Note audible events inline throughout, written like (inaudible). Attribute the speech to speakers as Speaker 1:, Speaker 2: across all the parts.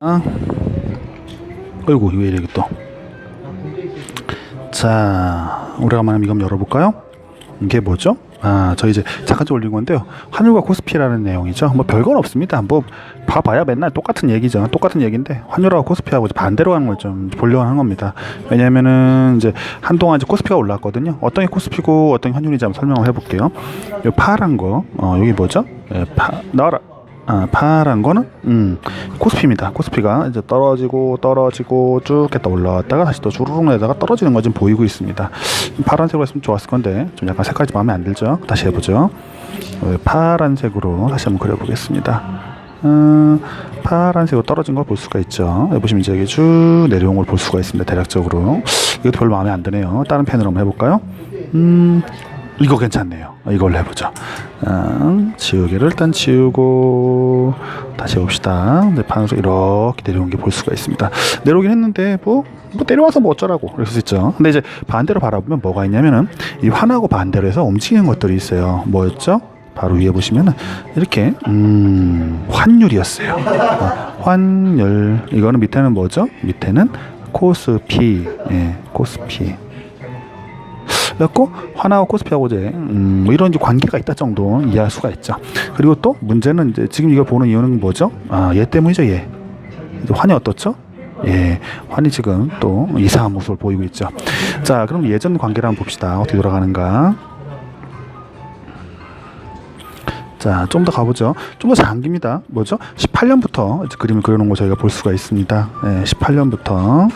Speaker 1: 아, 어이구 왜 이래 또. 자, 오래간만에 이거 한번 열어볼까요? 이게 뭐죠? 아, 저 이제 잠깐 좀 올린 건데요. 환율과 코스피라는 내용이죠. 뭐 별건 없습니다. 뭐 봐봐야 맨날 똑같은 얘기죠. 똑같은 얘기인데 환율하고 코스피하고 반대로 가는 걸 좀 보려고 하는 겁니다. 왜냐면은 이제 한동안 이제 코스피가 올랐거든요. 어떤 게 코스피고 어떤 게 환율인지 한번 설명을 해볼게요. 이 파란 거, 어, 여기 뭐죠? 예, 파, 나와라. 아, 파란 거는 음, 코스피입니다. 코스피가 이제 떨어지고 떨어지고 쭉 했다 올라왔다가 다시 또 주르륵 내다가 떨어지는 거 지금 보이고 있습니다. 파란색으로 했으면 좋았을 건데 좀 약간 색깔이 마음에 안 들죠. 다시 해보죠. 어, 파란색으로 다시 한번 그려보겠습니다. 음, 파란색으로 떨어진 걸 볼 수가 있죠. 보시면 이제 쭉 내려온 걸 볼 수가 있습니다. 대략적으로 이것도 별로 마음에 안 드네요. 다른 펜으로 한번 해볼까요? 음, 이거 괜찮네요. 이걸로 해보죠. 아, 지우개를 일단 지우고 다시 해봅시다. 네, 판으로 이렇게 내려온 게 볼 수가 있습니다. 내려오긴 했는데 뭐, 뭐 내려와서 뭐 어쩌라고 그럴 수 있죠. 근데 이제 반대로 바라보면 뭐가 있냐면은 이 환하고 반대로 해서 움직이는 것들이 있어요. 뭐였죠? 바로 위에 보시면은 이렇게 음, 환율이었어요. 어, 환율 이거는 밑에는 뭐죠? 밑에는 코스피, 예, 코스피. 그래갖고 화나와 코스피하고 이제 음, 뭐 이런 이제 관계가 있다 정도 이해할 수가 있죠. 그리고 또 문제는 이제 지금 이걸 보는 이유는 뭐죠? 아, 얘 때문이죠, 얘. 환이 어떻죠? 예, 환이 지금 또 이상한 모습을 보이고 있죠. 자, 그럼 예전 관계를 한번 봅시다. 어떻게 돌아가는가? 자, 좀 더 가보죠. 좀 더 장기입니다. 뭐죠? 18년부터 이제 그림을 그려놓은 거 저희가 볼 수가 있습니다. 예, 18년부터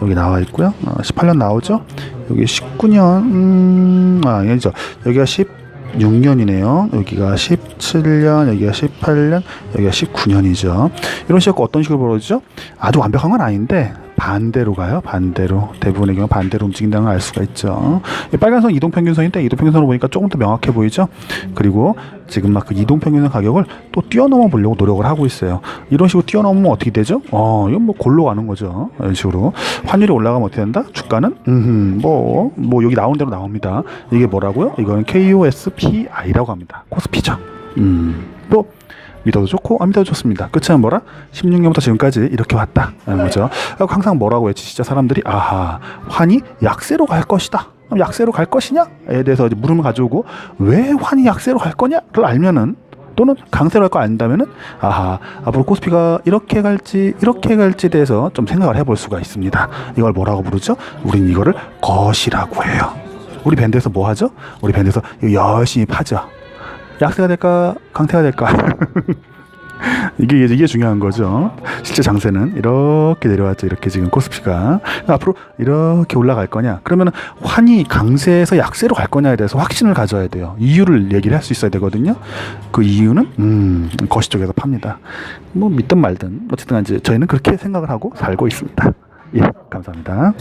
Speaker 1: 여기 나와 있고요. 어, 18년 나오죠? 여기 19년, 음, 아, 아니죠. 여기가 16년이네요. 여기가 17년, 여기가 18년, 여기가 19년이죠. 이런 식으로 어떤 식으로 벌어지죠? 아주 완벽한 건 아닌데, 반대로 가요. 반대로. 대부분의 경우 반대로 움직인다는 걸 알 수가 있죠. 이 빨간선 이동평균선인데, 이동평균선을 보니까 조금 더 명확해 보이죠? 그리고 지금 막 그 이동평균선 가격을 또 뛰어넘어 보려고 노력을 하고 있어요. 이런 식으로 뛰어넘으면 어떻게 되죠? 어, 이건 뭐 골로 가는 거죠. 이런 식으로. 환율이 올라가면 어떻게 된다? 주가는? 음, 뭐, 뭐 여기 나온 대로 나옵니다. 이게 뭐라고요? 이거는 KOSPI라고 합니다. 코스피죠. 음, 또 믿어도 좋고 안 믿어도 좋습니다. 끝은 뭐라? 16년부터 지금까지 이렇게 왔다. 라는 거죠. 그리고 항상 뭐라고 외치시죠? 사람들이 아하 환이 약세로 갈 것이다. 그럼 약세로 갈 것이냐에 대해서 이제 물음을 가져오고 왜 환이 약세로 갈 거냐를 알면은 또는 강세로 갈거 안다면은 아하 앞으로 코스피가 이렇게 갈지 이렇게 갈지에 대해서 좀 생각을 해볼 수가 있습니다. 이걸 뭐라고 부르죠? 우린 이거를 것이라고 해요. 우리 밴드에서 뭐 하죠? 우리 밴드에서 열심히 파죠. 약세가 될까 강세가 될까 (laughs) 이게 이게 중요한 거죠. 실제 장세는 이렇게 내려왔죠. 이렇게 지금 코스피가 앞으로 이렇게 올라갈 거냐? 그러면 환이 강세에서 약세로 갈 거냐에 대해서 확신을 가져야 돼요. 이유를 얘기를 할 수 있어야 되거든요. 그 이유는 음, 거시 쪽에서 팝니다. 뭐 믿든 말든 어쨌든 이제 저희는 그렇게 생각을 하고 살고 있습니다. 예, 감사합니다.